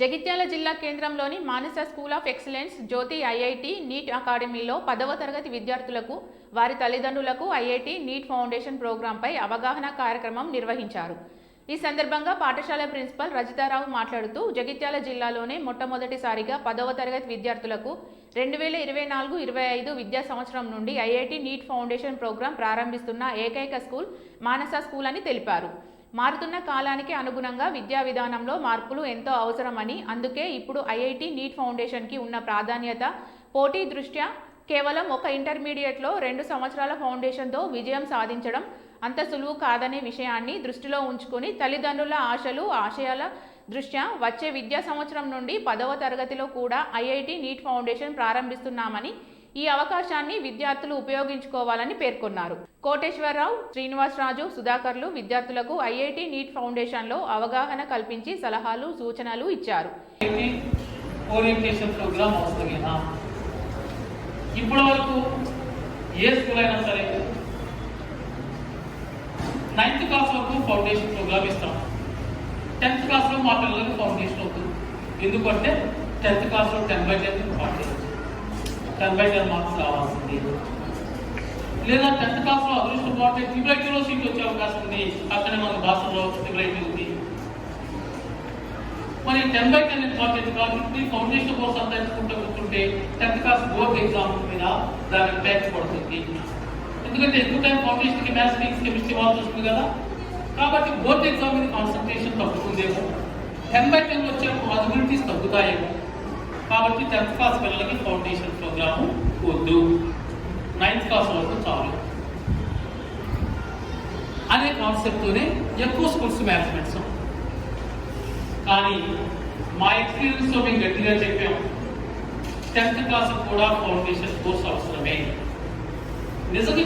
జగిత్యాల జిల్లా కేంద్రంలోని Manasa school of excellence Jyothi IIT NEET అకాడమీలో పదవ తరగతి విద్యార్థులకు వారి తల్లిదండ్రులకు ఐఐటి నీట్ ఫౌండేషన్ ప్రోగ్రాంపై అవగాహన కార్యక్రమం నిర్వహించారు. ఈ సందర్భంగా పాఠశాల ప్రిన్సిపల్ రజితారావు మాట్లాడుతూ జగిత్యాల జిల్లాలోనే మొట్టమొదటిసారిగా పదవ తరగతి విద్యార్థులకు రెండు వేల ఇరవై నాలుగు ఇరవై ఐదు విద్యా సంవత్సరం నుండి ఐఐటి నీట్ ఫౌండేషన్ ప్రోగ్రాం ప్రారంభిస్తున్న ఏకైక స్కూల్ మానస స్కూల్ అని తెలిపారు. మారుతున్న కాలానికి అనుగుణంగా విద్యా విధానంలో మార్పులు ఎంతో అవసరమని అందుకే ఇప్పుడు ఐఐటి నీట్ ఫౌండేషన్కి ఉన్న ప్రాధాన్యత పోటీ దృష్ట్యా కేవలం ఒక ఇంటర్మీడియట్లో రెండు సంవత్సరాల ఫౌండేషన్తో విజయం సాధించడం అంత సులువు కాదనే విషయాన్ని దృష్టిలో ఉంచుకొని తల్లిదండ్రుల ఆశలు ఆశయాల దృష్ట్యా వచ్చే విద్యా సంవత్సరం నుండి పదవ తరగతిలో కూడా ఐఐటి నీట్ ఫౌండేషన్ ప్రారంభిస్తున్నామని ఈ అవకాశాన్ని విద్యార్థులు ఉపయోగించుకోవాలని పేర్కొన్నారు. కోటేశ్వరరావు శ్రీనివాసరాజు సుధాకర్లు విద్యార్థులకు ఐఐటి నీట్ ఫౌండేషన్లో అవగాహన కల్పించి సలహాలు సూచనలు ఇచ్చారు. ఇప్పటి వరకు ఏ స్కూల్ అయినా సరే నైన్త్ క్లాస్ వరకు ఫౌండేషన్ ప్రోగ్రామ్ ఇస్తాం. టెన్త్ క్లాస్లో మా పిల్లలకు ఫౌండేషన్ అవుతుంది ఎందుకంటే టెన్త్ క్లాస్లో ten by ten important ten by ten marks రావాల్సింది లేదా టెన్త్ క్లాస్లో అదృష్టం బాగుంటే ట్రిపుల్ ఐటీలో సీట్ వచ్చే అవకాశం ఉంది. అక్కడే మన భాషలో ట్రిపుల్ ఐటీ ఉంది. మరి టెన్ బై టెన్ ఇంపార్టెంట్ కాబట్టి ఫౌండేషన్ కోర్స్ అంతా ఎంచుకుంటూ కూర్చుంటే టెన్త్ క్లాస్ బోర్డ్ ఎగ్జామ్ మీద దాని ఇంపాక్ట్ పడుతుంది. ఎందుకంటే ఎక్కువ టైం ఫౌండేషన్కి మ్యాథ్స్ ఫిజిక్స్ కెమిస్ట్రీ వాళ్ళు వస్తుంది కదా. కాబట్టి బోర్డ్ ఎగ్జామ్ మీద కాన్సన్ట్రేషన్ తగ్గుతుందేమో. టెన్ బై టెన్ వచ్చే పాజిబిలిటీస్ తగ్గుతాయేమో. కాబట్టి టెన్త్ క్లాస్ పిల్లలకి ఫౌండేషన్ ప్రోగ్రాము వద్దు. నైన్త్ క్లాస్ వరకు చాలు. అనే కాన్సెప్ట్తోనే ఎక్కువ స్కూల్స్ మేనేజ్మెంట్స్ కానీ మా ఎక్స్పీరియన్స్లో మేము గట్టిగా చెప్పాం. టెన్త్ క్లాస్ కూడా ఫౌండేషన్ కోర్స్ అవసరమే. నిజంగా